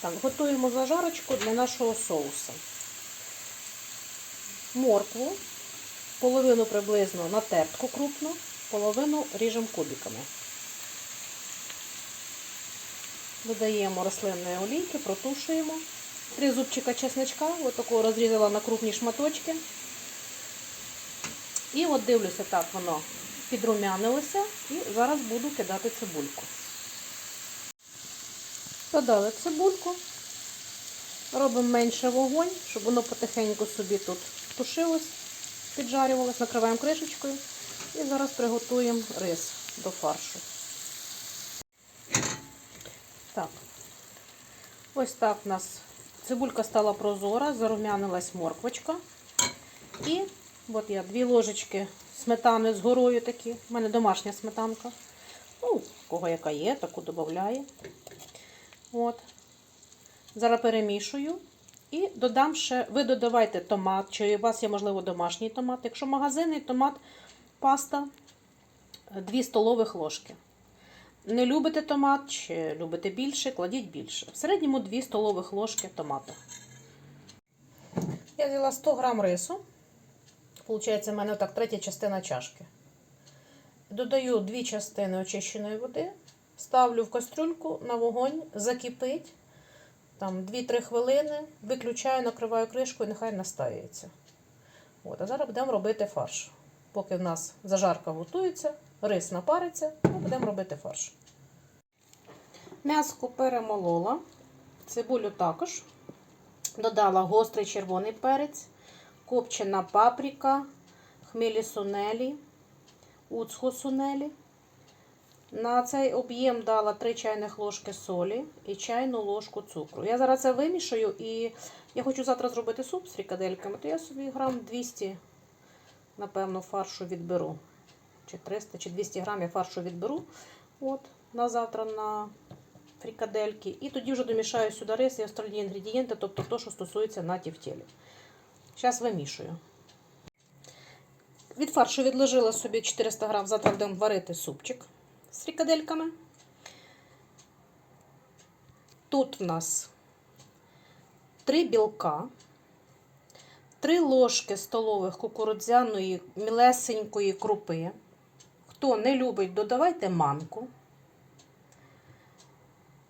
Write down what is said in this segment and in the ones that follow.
Так, готуємо зажарочку для нашого соусу. Моркву, половину приблизно на тертку крупно, половину ріжемо кубиками. Додаємо рослинної олійки, протушуємо. Три зубчика чесничка, отакого розрізала на крупні шматочки. І от дивлюся, так воно підрумянилося. І зараз буду кидати цибульку. Додали цибульку. Робимо менше вогонь, щоб воно потихеньку собі тут тушилось, піджарювалось, накриваємо кришечкою. І зараз приготуємо рис до фаршу. Так. Ось так у нас цибулька стала прозора, зарум'янилась морквочка. І от я дві ложечки сметани з горою такі. У мене домашня сметанка. Ну, кого яка є, таку додаю. От. Зараз перемішую. І додам ще, ви додавайте томат, чи у вас є, можливо, домашній томат. Якщо магазинний томат, паста 2 столових ложки. Не любите томат, чи любите більше, кладіть більше. В середньому 2 столових ложки томату. Я взяла 100 грам рису. Получається, в мене так третя частина чашки. Додаю 2 частини очищеної води. Ставлю в кастрюльку на вогонь, закипить. Там 2-3 хвилини, виключаю, накриваю кришкою, нехай настаюється. От, а зараз будемо робити фарш. Поки в нас зажарка готується, рис напариться, ми будемо робити фарш. М'яско перемолола, цибулю також. Додала гострий червоний перець, копчена паприка, хмелі сунелі, уцхо сунелі. На цей об'єм дала 3 чайних ложки солі і чайну ложку цукру. Я зараз це вимішаю і я хочу завтра зробити суп з фрикадельками, то я собі грам 200, напевно, фаршу відберу. Чи 300, чи 200 грам я фаршу відберу от, на завтра на фрикадельки. І тоді вже домішаю сюди рис і остальні інгредієнти, тобто те, що стосується на тівтєлі. Зараз вимішую. Від фаршу відложила собі 400 грам, завтра будемо варити супчик з фрикадельками. Тут в нас 3 білка, 3 ложки столових кукурудзяної мілесенької крупи. Хто не любить, додавайте манку.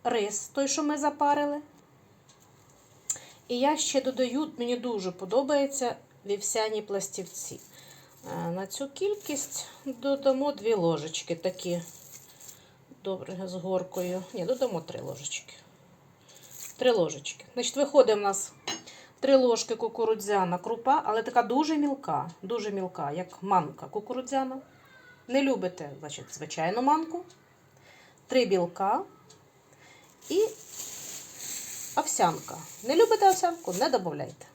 Рис, той, що ми запарили. І я ще додаю, мені дуже подобається вівсяні пластівці. Е, На цю кількість додамо 2 ложечки такі добре з горкою. Ні, додамо 3 ложечки. 3 ложечки. Значить, виходить у нас 3 ложки кукурудзяна крупа, але така дуже мілка, дуже мілка, як манка кукурудзяна. Не любите, значить, звичайну манку. 3 білка і овсянка. Не любите овсянку, не додавайте.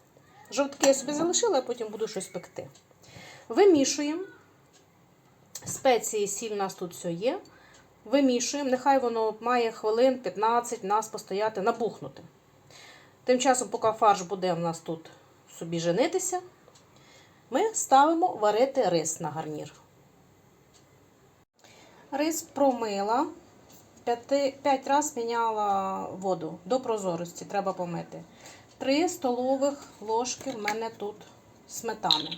Жовтки я собі залишила, а потім буду щось пекти. Вимішуємо. Спеції, сіль у нас тут все є. Вимішуємо, нехай воно має хвилин 15 нас постояти, набухнути. Тим часом, поки фарш буде у нас тут собі женитися, ми ставимо варити рис на гарнір. Рис промила. 5 разів міняла воду до прозорості, треба помити. 3 столових ложки в мене тут сметани.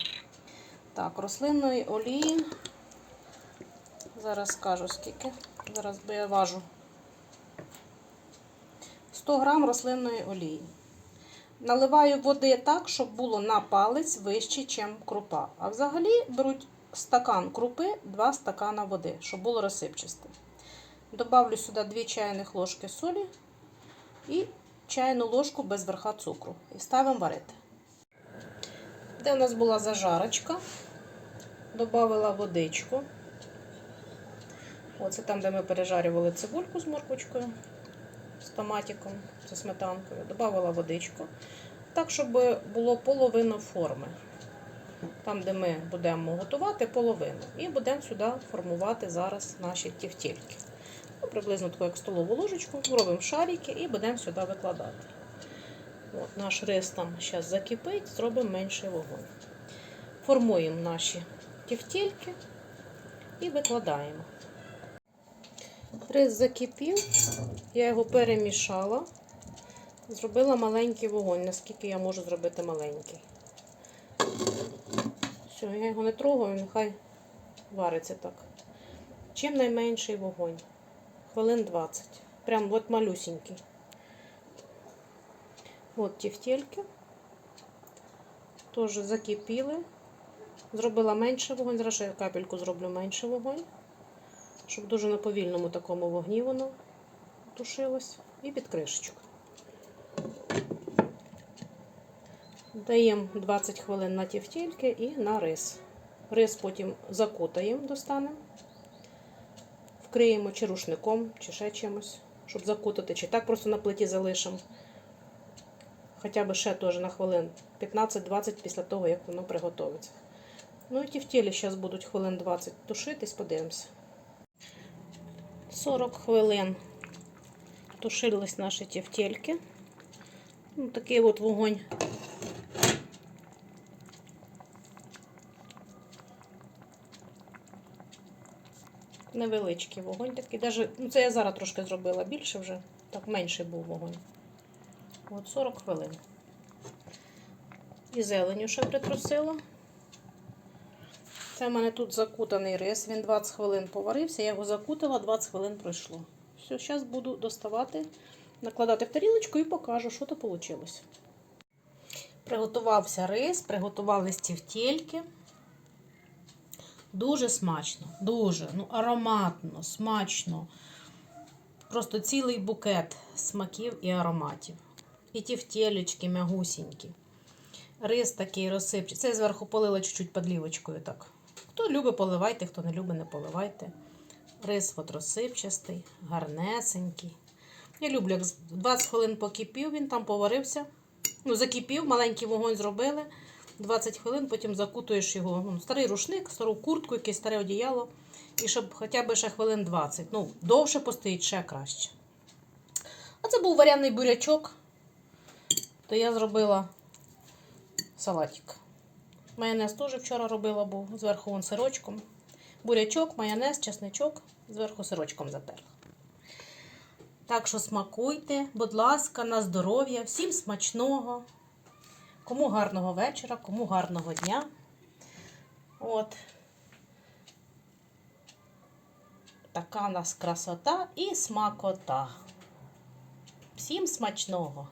Так, рослинної олії. Зараз скажу скільки. Зараз бо я важу. 100 грам рослинної олії. Наливаю води так, щоб було на палець вище, ніж крупа. А взагалі беруть стакан крупи, 2 стакана води, щоб було розсипчасте. Добавлю сюди 2 чайних ложки солі і чайну ложку без верха цукру. І ставимо варити. Де у нас була зажарочка, додавила водичку. Оце там, де ми пережарювали цибульку з морквочкою, з томатиком, зі сметанкою. Додавила водичку. Так, щоб було половину форми. Там, де ми будемо готувати, половину. І будемо сюди формувати зараз наші тівтєльки. Ну, приблизно таку, як столову ложечку, робимо шарики і будемо сюди викладати. От, Наш рис там зараз закипить, зробимо менший вогонь. Формуємо наші тівтєльки і викладаємо. Рис закипів, я його перемішала. Зробила маленький вогонь, наскільки я можу зробити маленький. Все, я його не трогаю, нехай вариться так. Чим найменший вогонь? Хвилин 20. Прям от малюсенький. От тефтельки. Теж закипіли. Зробила менше вогонь, зараз я капельку зроблю менше вогонь, щоб дуже на повільному такому вогні воно тушилось. І під кришечку. Даємо 20 хвилин на тефтельки і на рис. Рис потім закутаємо, достанемо. Вкриємо чи рушником, чи ще чимось, щоб закутати, чи так просто на плиті залишимо. Хоча б ще теж на хвилин 15-20 після того, як воно приготується. Ну і тефтелі зараз будуть хвилин 20 тушитись, подивимося. 40 хвилин тушились наші тефтельки. Ну, такий от вогонь. Невеличкий вогонь такий. Даже, ну це я зараз трошки зробила більше вже, так менший був вогонь. От 40 хвилин. І зеленю ще притрусила. Це в мене тут закутаний рис. Він 20 хвилин поварився, я його закутала, 20 хвилин пройшло. Все, зараз буду доставати, накладати в тарілочку і покажу, що то вийшло. Приготувався рис, приготувались тівтєльки. Дуже смачно, дуже ну, ароматно, смачно. Просто цілий букет смаків і ароматів. І тівтєлечки м'ягусінькі. Рис такий розсипчий. Це зверху полила чуть-чуть подлівочкою. так. Хто любить, поливайте, хто не любить, не поливайте. Рис розсипчастий, гарнесенький. Я люблю, як 20 хвилин покипів, він там поварився. Ну, закипів, маленький вогонь зробили. 20 хвилин, потім закутуєш його. Ну, старий рушник, стару куртку, якесь старе одіяло. І щоб хоча б ще хвилин 20. Ну, довше постоїть, ще краще. А це був варяний бурячок. То я зробила салатик. Майонез теж вчора робила, був зверху вон сирочком. Бурячок, майонез, чесничок, зверху сирочком затерла. Так що смакуйте, будь ласка, на здоров'я, всім смачного. Кому гарного вечора, кому гарного дня. От. Така у нас красота і смакота. Всім смачного!